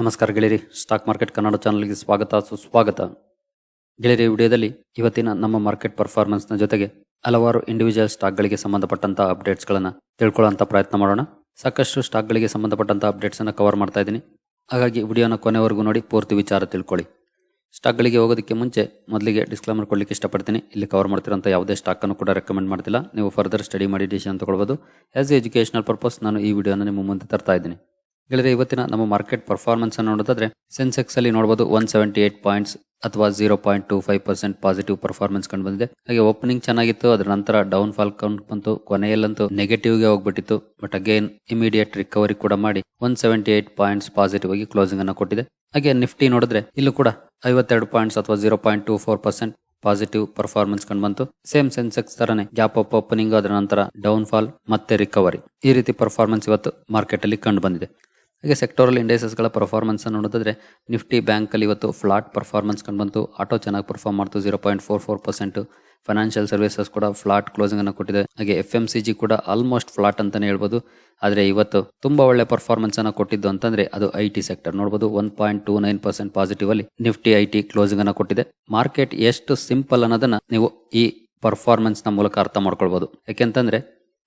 ನಮಸ್ಕಾರ ಗೆಳೆಯರಿ. Stock market Kannada ಚಾನಲ್ಗೆ ಸ್ವಾಗತ, ಸುಸ್ವಾಗತ. ಗೆಳೆಯರಿ ವಿಡಿಯೋದಲ್ಲಿ ಇವತ್ತಿನ ನಮ್ಮ ಮಾರ್ಕೆಟ್ ಪರ್ಫಾರ್ಮೆನ್ಸ್ನ ಜೊತೆಗೆ ಹಲವಾರು ಇಂಡಿವಿಜುವಲ್ ಸ್ಟಾಕ್ಗಳಿಗೆ ಸಂಬಂಧಪಟ್ಟಂತಹ ಅಪ್ಡೇಟ್ಸ್ಗಳನ್ನು ತಿಳ್ಕೊಳ್ಳೋಂಥ ಪ್ರಯತ್ನ ಮಾಡೋಣ. ಸಾಕಷ್ಟು ಸ್ಟಾಕ್ಗಳಿಗೆ ಸಂಬಂಧಪಟ್ಟಂಥ ಅಪ್ಡೇಟ್ಸನ್ನು ಕವರ್ ಮಾಡ್ತಾ ಇದ್ದೀನಿ. ಹಾಗಾಗಿ ವಿಡಿಯೋನ ಕೊನೆವರೆಗೂ ನೋಡಿ, ಪೂರ್ತಿ ವಿಚಾರ ತಿಳ್ಕೊಳ್ಳಿ. ಸ್ಟಾಕ್ಗಳಿಗೆ ಹೋಗೋದಕ್ಕೆ ಮುಂಚೆ ಮೊದಲಿಗೆ ಡಿಸ್ಕ್ಲೈಮರ್ ಕೊಡಲಿಕ್ಕೆ ಇಷ್ಟಪಡ್ತೀನಿ. ಇಲ್ಲಿ ಕವರ್ ಮಾಡ್ತಿರೋಂಥ ಯಾವುದೇ ಸ್ಟಾಕನ್ನು ಕೂಡ ರೆಕಮೆಂಡ್ ಮಾಡ್ತಿಲ್ಲ. ನೀವು ಫರ್ದರ್ ಸ್ಟಡಿ ಮಾಡಿ ಡಿಸಿಷನ್ ತಗೊಳ್ಬೋದು. ಆಸ್ ಎಜುಕೇಷನಲ್ ಪರ್ಪಸ್ ನಾನು ಈ ವಿಡಿಯೋನ ನಿಮ್ಮ ಮುಂದೆ ತರ್ತಾ ಇದ್ದೀನಿ. ಗೆಳೆಯರೆ ಇವತ್ತಿನ ನಮ್ಮ ಮಾರ್ಕೆಟ್ ಪರ್ಫಾರ್ಮೆನ್ಸ್ ಅನ್ನು ನೋಡೋದಾದ್ರೆ ಸೆನ್ಸೆಕ್ಸ್ ಅಲ್ಲಿ ನೋಡಬಹುದು ಒನ್ ಸೆವೆಂಟಿ ಏಟ್ ಪಾಯಿಂಟ್ಸ್ ಅಥವಾ zero point two five percent positive performance ಕಂಡು ಬಂದಿದೆ. ಹಾಗೆ ಓಪನಿಂಗ್ ಚೆನ್ನಾಗಿತ್ತು, ಅದರ ನಂತರ ಡೌನ್ ಫಾಲ್ ಕೌಂಟ್ ಬಂತು, ಕೊನೆಯಲ್ಲಂತೂ ನೆಗೆಟಿವ್ಗೆ ಹೋಗ್ಬಿಟ್ಟಿತ್ತು. ಬಟ್ ಅಗೇನ್ ಇಮಿಡಿಯೇಟ್ ರಿಕವರಿ ಕೂಡ ಮಾಡಿ one seventy eight points positive ಆಗಿ ಕ್ಲೋಸಿಂಗ್ ಅನ್ನು ಕೊಟ್ಟಿದೆ. ಹಾಗೆ ನಿಫ್ಟಿ ನೋಡಿದ್ರೆ, ಇಲ್ಲೂ ಕೂಡ ಐವತ್ತೆರಡು ಪಾಯಿಂಟ್ಸ್ ಅಥವಾ zero point two four percent positive performance ಕಂಡು ಬಂತು. ಸೇಮ್ ಸೆನ್ಸೆಕ್ಸ್ ತರನೇ ಗ್ಯಾಪ್ ಅಪ್ ಓಪನಿಂಗ್ ಅದರ ನಂತರ ಡೌನ್ ಫಾಲ್ ಮತ್ತೆ ರಿಕವರಿ ಈ ರೀತಿ ಪರ್ಫಾರ್ಮೆನ್ಸ್ ಇವತ್ತು ಮಾರ್ಕೆಟ್ ಅಲ್ಲಿ ಕಂಡು ಬಂದಿದೆ. ಹಾಗೆ ಸೆಕ್ಟೋರಲ್ ಇಂಡೈಸಸ್ಗಳ ಪರ್ಫಾರ್ಮೆನ್ಸ್ ನೋಡಿದ್ರೆ ನಿಫ್ಟಿ ಬ್ಯಾಂಕ್ ಅಲ್ಲಿ ಇವತ್ತು ಫ್ಲಾಟ್ ಪರ್ಫಾರ್ಮೆನ್ಸ್ ಕಂಡು ಬಂತು. ಆಟೋ ಚೆನ್ನಾಗಿ ಪರ್ಫಾರ್ಮ್ ಮಾಡ್ತು zero point four four percent financial services ಕೂಡ ಫ್ಲಾಟ್ ಕ್ಲೋಸಿಂಗ್ ಅನ್ನು ಕೊಟ್ಟಿದೆ. ಹಾಗೆ ಎಫ್ ಎಂ ಸಿ ಜಿ ಕೂಡ ಆಲ್ಮೋಸ್ಟ್ ಫ್ಲಾಟ್ ಅಂತಾನೆ ಹೇಳ್ಬೋದು. ಆದರೆ ಇವತ್ತು ತುಂಬಾ ಒಳ್ಳೆ ಪರ್ಫಾರ್ಮೆನ್ಸ್ ಅನ್ನು ಕೊಟ್ಟಿದ್ದು ಅಂತಂದ್ರೆ, ಅದು ಐ ಟಿ ಸೆಕ್ಟರ್ ನೋಡಬಹುದು one point two nine percent positive ಅಲ್ಲಿ ನಿಫ್ಟಿ ಐ ಟಿ ಕ್ಲೋಸಿಂಗ್ ಅನ್ನು ಕೊಟ್ಟಿದೆ. ಮಾರ್ಕೆಟ್ ಎಷ್ಟು ಸಿಂಪಲ್ ಅನ್ನೋದನ್ನ ನೀವು ಈ ಪರ್ಫಾರ್ಮೆನ್ಸ್ನ ಮೂಲಕ ಅರ್ಥ ಮಾಡ್ಕೊಳ್ಬಹುದು ಯಾಕೆಂತಂದ್ರೆ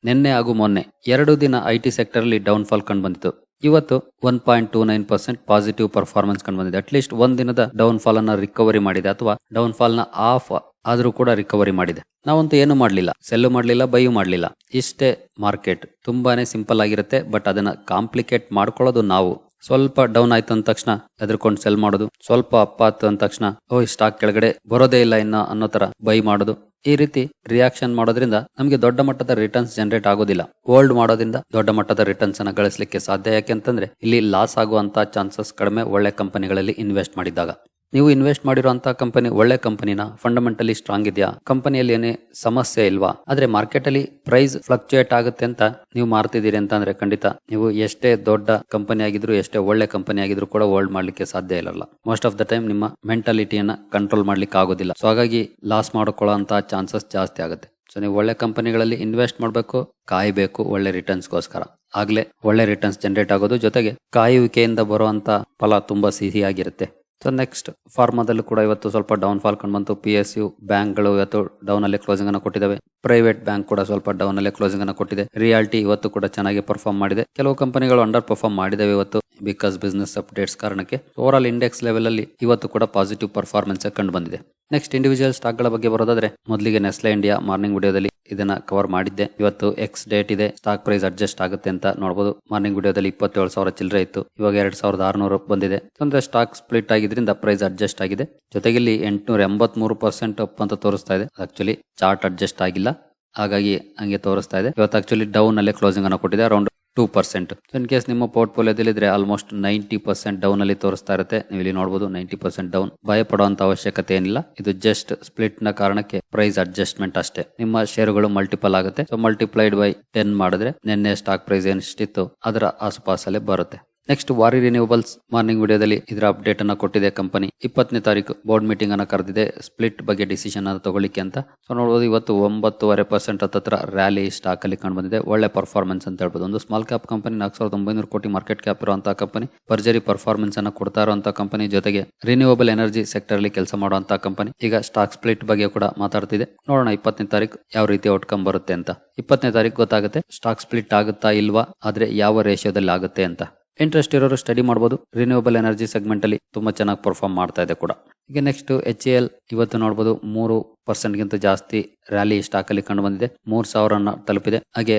ನಿನ್ನೆ ಹಾಗೂ ಮೊನ್ನೆ ಎರಡು ದಿನ ಐ ಟಿ ಡೌನ್ ಫಾಲ್ ಕಂಡು ಬಂದಿತ್ತು. ಇವತ್ತು one point two nine percent positive performance ಕಂಡು ಬಂದಿದೆ. ಅಟ್ಲೀಸ್ಟ್ ಒಂದು ದಿನದ ಡೌನ್ ಫಾಲ್ ಅನ್ನ ರಿಕವರಿ ಮಾಡಿದೆ ಅಥವಾ ಡೌನ್ ಫಾಲ್ನ ಆಫ್ ಆದರೂ ಕೂಡ ರಿಕವರಿ ಮಾಡಿದೆ. ನಾವಂತೂ ಏನು ಮಾಡಲಿಲ್ಲ. ಸೆಲ್ಲು ಮಾಡಲಿಲ್ಲ ಬೈಯು ಮಾಡಲಿಲ್ಲ. ಇಷ್ಟೇ ಮಾರ್ಕೆಟ್ ತುಂಬಾನೇ ಸಿಂಪಲ್ ಆಗಿರುತ್ತೆ ಬಟ್ ಅದನ್ನ ಕಾಂಪ್ಲಿಕೇಟ್ ಮಾಡ್ಕೊಳ್ಳೋದು ನಾವು. ಸ್ವಲ್ಪ ಡೌನ್ ಆಯ್ತು ಅಂದ ತಕ್ಷಣ ಎದ್ರಕೊಂಡು ಸೆಲ್ ಮಾಡೋದು. ಸ್ವಲ್ಪ ಅಪ್ ಆಯ್ತು ಅಂದ ತಕ್ಷಣ, ಓ ಸ್ಟಾಕ್ ಕೆಳಗಡೆ ಬರೋದೇ ಇಲ್ಲ ಇನ್ನ ಅನ್ನೋ ತರ ಬೈ ಮಾಡೋದು. ಈ ರೀತಿ ರಿಯಾಕ್ಷನ್ ಮಾಡೋದ್ರಿಂದ ನಮಗೆ ದೊಡ್ಡ ಮಟ್ಟದ ರಿಟರ್ನ್ಸ್ ಜನರೇಟ್ ಆಗೋದಿಲ್ಲ. ಹೋಲ್ಡ್ ಮಾಡೋದ್ರಿಂದ ದೊಡ್ಡ ಮಟ್ಟದ ರಿಟರ್ನ್ಸ್ ಅನ್ನ ಗಳಿಸಲಿಕ್ಕೆ ಸಾಧ್ಯ ಯಾಕೆಂತಂದ್ರೆ ಇಲ್ಲಿ ಲಾಸ್ ಆಗುವಂತ ಚಾನ್ಸಸ್ ಕಡಿಮೆ ಒಳ್ಳೆ ಕಂಪನಿಗಳಲ್ಲಿ ಇನ್ವೆಸ್ಟ್ ಮಾಡಿದಾಗ ನೀವು ಇನ್ವೆಸ್ಟ್ ಮಾಡಿರುವಂತಹ ಕಂಪನಿ ಒಳ್ಳೆ ಕಂಪನಿನ ಫಂಡಮೆಂಟಲಿ ಸ್ಟ್ರಾಂಗ್ ಇದೆಯಾ? ಕಂಪನಿಯಲ್ಲಿ ಏನೇ ಸಮಸ್ಯೆ ಇಲ್ವಾ? ಆದ್ರೆ ಮಾರ್ಕೆಟ್ ಅಲ್ಲಿ ಪ್ರೈಸ್ ಫ್ಲಕ್ಚುಯೇಟ್ ಆಗುತ್ತೆ ಅಂತ ನೀವು ಮಾರ್ತಿದ್ದೀರಿ ಅಂತ ಅಂದ್ರೆ ಖಂಡಿತ. ನೀವು ಎಷ್ಟೇ ದೊಡ್ಡ ಕಂಪನಿ ಆಗಿದ್ರು, ಎಷ್ಟೇ ಒಳ್ಳೆ ಕಂಪನಿ ಆಗಿದ್ರು ಕೂಡ ಹೋಲ್ಡ್ ಮಾಡ್ಲಿಕ್ಕೆ ಸಾಧ್ಯ ಇರಲ್ಲ. ಮೋಸ್ಟ್ ಆಫ್ ದ ಟೈಮ್ ನಿಮ್ಮ ಮೆಂಟಾಲಿಟಿಯನ್ನ ಕಂಟ್ರೋಲ್ ಮಾಡ್ಲಿಕ್ಕೆ ಆಗೋದಿಲ್ಲ. ಸೊ ಹಾಗಾಗಿ ಲಾಸ್ ಮಾಡ್ಕೊಳ್ಳೋ ಚಾನ್ಸಸ್ ಜಾಸ್ತಿ ಆಗುತ್ತೆ. ಸೊ ನೀವು ಒಳ್ಳೆ ಕಂಪನಿಗಳಲ್ಲಿ ಇನ್ವೆಸ್ಟ್ ಮಾಡಬೇಕು, ಕಾಯಬೇಕು ಒಳ್ಳೆ ರಿಟರ್ನ್ಸ್ಗೋಸ್ಕರ ಆಗ್ಲೇ ಒಳ್ಳೆ ರಿಟರ್ನ್ಸ್ ಜನರೇಟ್ ಆಗೋದು ಜೊತೆಗೆ ಕಾಯುವಿಕೆಯಿಂದ ಬರುವಂತ ಫಲ ತುಂಬಾ ಸಿಹಿಯಾಗಿರುತ್ತೆ. ಸೊ ನೆಕ್ಸ್ಟ್ ಫಾರ್ಮಾದಲ್ಲೂ ಕೂಡ ಇವತ್ತು ಸ್ವಲ್ಪ ಡೌನ್ ಫಾಲ್ ಕಂಡು ಬಂತು. ಪಿ ಎಸ್ ಯು ಬ್ಯಾಂಕ್ಗಳು ಇವತ್ತು ಡೌನ್ ಅಲ್ಲಿ ಕ್ಲೋಸಿಂಗ್ ಅನ್ನು ಕೊಟ್ಟಿದ್ದಾವೆ. ಪ್ರೈವೇಟ್ ಬ್ಯಾಂಕ್ ಕೂಡ ಸ್ವಲ್ಪ ಡೌನ್ ಅಲ್ಲಿ ಕ್ಲೋಸಿಂಗ್ ಅನ್ನು ಕೊಟ್ಟಿದೆ. ರಿಯಾಲ್ಟಿ ಇವತ್ತು ಕೂಡ ಚೆನ್ನಾಗಿ ಪರ್ಫಾರ್ಮ್ ಮಾಡಿದೆ. ಕೆಲವು ಕಂಪನಿಗಳು ಅಂಡರ್ ಪರ್ಫಾರ್ಮ್ ಮಾಡಿದಾವೆ ಇವತ್ತು. ಬಿಕಾಸ್ ಬಿಸ್ನೆಸ್ ಅಪ್ಡೇಟ್ಸ್ ಕಾರಣಕ್ಕೆ ಓವರ್ ಆಲ್ ಇಂಡೆಕ್ಸ್ ಲೆವೆಲ್ ಅಲ್ಲಿ ಇವತ್ತು ಕೂಡ ಪಾಸಿಟಿವ್ ಪರ್ಫಾರ್ಮೆನ್ಸ್ ಕಂಡು ಬಂದಿದೆ. ನೆಕ್ಸ್ಟ್ ಇಂಡಿವಿಜುವಲ್ ಸ್ಟಾಕ್ಗಳ ಬಗ್ಗೆ ಬರೋದಾದ್ರೆ ಮೊದಲಿಗೆ ನೆಸ್ಲೆ ಇಂಡಿಯಾ ಮಾರ್ನಿಂಗ್ ವಿಡಿಯೋದಲ್ಲಿ ಇದನ್ನ ಕವರ್ ಮಾಡಿದ್ದೆ. ಇವತ್ತು ಎಕ್ಸ್ ಡೇಟ್ ಇದೆ ಸ್ಟಾಕ್ ಪ್ರೈಸ್ ಅಡ್ಜಸ್ಟ್ ಆಗುತ್ತೆ ಅಂತ ನೋಡಬಹುದು ಮಾರ್ನಿಂಗ್ ವಿಡಿಯೋದಲ್ಲಿ ಇಪ್ಪತ್ತೇಳು ಸಾವಿರ ಚಿಲ್ಲರೆ ಇತ್ತು, ಇವಾಗ ಎರಡ್ ಸಾವಿರದ ಆರ್ನೂರು ಬಂದಿದೆ. ಅಂದ್ರೆ ಸ್ಟಾಕ್ ಸ್ಪ್ಲಿಟ್ ಆಗಿದ್ರಿಂದ ಪ್ರೈಸ್ ಅಡ್ಜಸ್ಟ್ ಆಗಿದೆ. ಜೊತೆಗೆ ಇಲ್ಲಿ ಎಂಟುನೂರ ಎಂಬತ್ ಮೂರು ಪರ್ಸೆಂಟ್ ಅಪ್ ಅಂತ ತೋರಿಸ್ತಾ ಇದೆ. ಆಕ್ಚುಲಿ ಚಾರ್ಟ್ ಅಡ್ಜಸ್ಟ್ ಆಗಿಲ್ಲ. ಹಾಗಾಗಿ ಹಂಗೆ ತೋರಿಸ್ತಾ ಇದೆ. ಇವತ್ತು ಆಕ್ಚುಲಿ ಡೌನ್ ಅಲ್ಲೇ ಕ್ಲೋಸಿಂಗ್ ಅನ್ನು ಕೊಟ್ಟಿದೆ around two percent in case ನಿಮ್ಮ ಪೋರ್ಟ್ಫೋಲಿಯೋದಲ್ಲಿದ್ರೆ ಆಲ್ಮೋಸ್ಟ್ ನೈಂಟಿ ಪರ್ಸೆಂಟ್ ಡೌನ್ ಅಲ್ಲಿ ತೋರಿಸ್ತಾ ಇರುತ್ತೆ. ನೀವು ಇಲ್ಲಿ ನೋಡಬಹುದು ನೈಂಟಿ ಪರ್ಸೆಂಟ್ ಡೌನ್ ಭಯ ಪಡುವಂತ ಅವಶ್ಯಕತೆ ಏನಿಲ್ಲ. ಇದು ಜಸ್ಟ್ ಸ್ಪ್ಲಿಟ್ನ ಕಾರಣಕ್ಕೆ ಪ್ರೈಸ್ ಅಡ್ಜಸ್ಟ್ಮೆಂಟ್ ಅಷ್ಟೇ. ನಿಮ್ಮ ಶೇರುಗಳು ಮಲ್ಟಿಪಲ್ ಆಗುತ್ತೆ. ಸೊ ಮಲ್ಟಿಪ್ಲೈಡ್ ಬೈ ಟೆನ್ ಮಾಡಿದ್ರೆ ನಿನ್ನೆ ಸ್ಟಾಕ್ ಪ್ರೈಸ್ ಏನಿಷ್ಟಿತ್ತು, ಅದರ ಆಸುಪಾಸಲ್ಲೇ ಬರುತ್ತೆ. ನೆಕ್ಸ್ಟ್ ವಾರಿ ರಿನ್ಯೂವಲ್ಸ್ ಮಾರ್ನಿಂಗ್ ವಿಡಿಯೋದಲ್ಲಿ ಇದರ ಅಪ್ಡೇಟ್ ಅನ್ನ ಕೊಟ್ಟಿದೆ ಕಂಪನಿ ಇಪ್ಪತ್ತನೇ ತಾರೀಕು ಬೋರ್ಡ್ ಮೀಟಿಂಗ್ ಅನ್ನ ಕರೆದಿದೆ. ಸ್ಪ್ಲಿಟ್ ಬಗ್ಗೆ ಡಿಸಿಷನ್ ಅನ್ನು ತಗೊಳ್ಳಿಕ್ಕೆ ಅಂತ. ಸೊ ನೋಡಬಹುದು ಇವತ್ತು ಒಂಬತ್ತುವರೆ ಪರ್ಸೆಂಟ್ ಹತ್ತತ್ರ ರ್ಯಾಲಿ ಸ್ಟಾಕ್ ಅಲ್ಲಿ ಕಂಡು ಬಂದಿದೆ ಒಳ್ಳೆ ಪರ್ಫಾರ್ಮೆನ್ಸ್ ಅಂತ ಹೇಳ್ಬೋದು. ಒಂದು ಸ್ಮಾಲ್ ಕ್ಯಾಪ್ ಕಂಪನಿ ನಾಲ್ಕು ಸಾವಿರದ ಒಂಬೈನೂರು ಕೋಟಿ ಮಾರ್ಕೆಟ್ ಕ್ಯಾಪ್ ಇರುವಂತಹ ಕಂಪನಿ ಭರ್ಜರಿ ಪರ್ಫಾರ್ಮೆನ್ಸ್ ಅನ್ನ ಕೊಡ್ತಾ ಇರುವಂತಹ ಕಂಪನಿ ಜೊತೆಗೆ ರಿನ್ಯೂವಬಲ್ ಎನರ್ಜಿ ಸೆಕ್ಟರ್ ಅಲ್ಲಿ ಕೆಲಸ ಮಾಡುವಂತಹ ಕಂಪನಿ ಈಗ ಸ್ಟಾಕ್ ಸ್ಪ್ಲಿಟ್ ಬಗ್ಗೆ ಕೂಡ ಮಾತಾಡ್ತಿದೆ. ನೋಡೋಣ ಇಪ್ಪತ್ತನೇ ತಾರೀಕು ಯಾವ ರೀತಿ ಔಟ್ಕಮ್ ಬರುತ್ತೆ ಅಂತ. ಇಪ್ಪತ್ತನೇ ತಾರೀಕು ಗೊತ್ತಾಗುತ್ತೆ. ಸ್ಟಾಕ್ ಸ್ಪ್ಲಿಟ್ ಆಗುತ್ತಾ ಇಲ್ವಾ? ಆದ್ರೆ ಯಾವ ರೇಷಿಯೋದಲ್ಲಿ ಆಗುತ್ತೆ ಅಂತ. ಇಂಟ್ರೆಸ್ಟ್ ಇರೋರು ಸ್ಟಡಿ ಮಾಡ್ಬೋದು. ರಿನ್ಯೂವಬಲ್ ಎನರ್ಜಿ ಸೆಗ್ಮೆಂಟ್ ಅಲ್ಲಿ ತುಂಬಾ ಚೆನ್ನಾಗಿ ಪರ್ಫಾರ್ಮ್ ಮಾಡ್ತಾ ಇದೆ ಕೂಡ. ಈಗ ನೆಕ್ಸ್ಟ್ ಎಚ್ ಎಲ್ ಇವತ್ತು ನೋಡಬಹುದು ಮೂರು ಪರ್ಸೆಂಟ್ ಗಿಂತ ಜಾಸ್ತಿ ರ್ಯಾಲಿ ಸ್ಟಾಕ್ ಅಲ್ಲಿ ಕಂಡು ಬಂದಿದೆ. ಮೂರ್ ಸಾವಿರ ತಲುಪಿದೆ. ಹಾಗೆ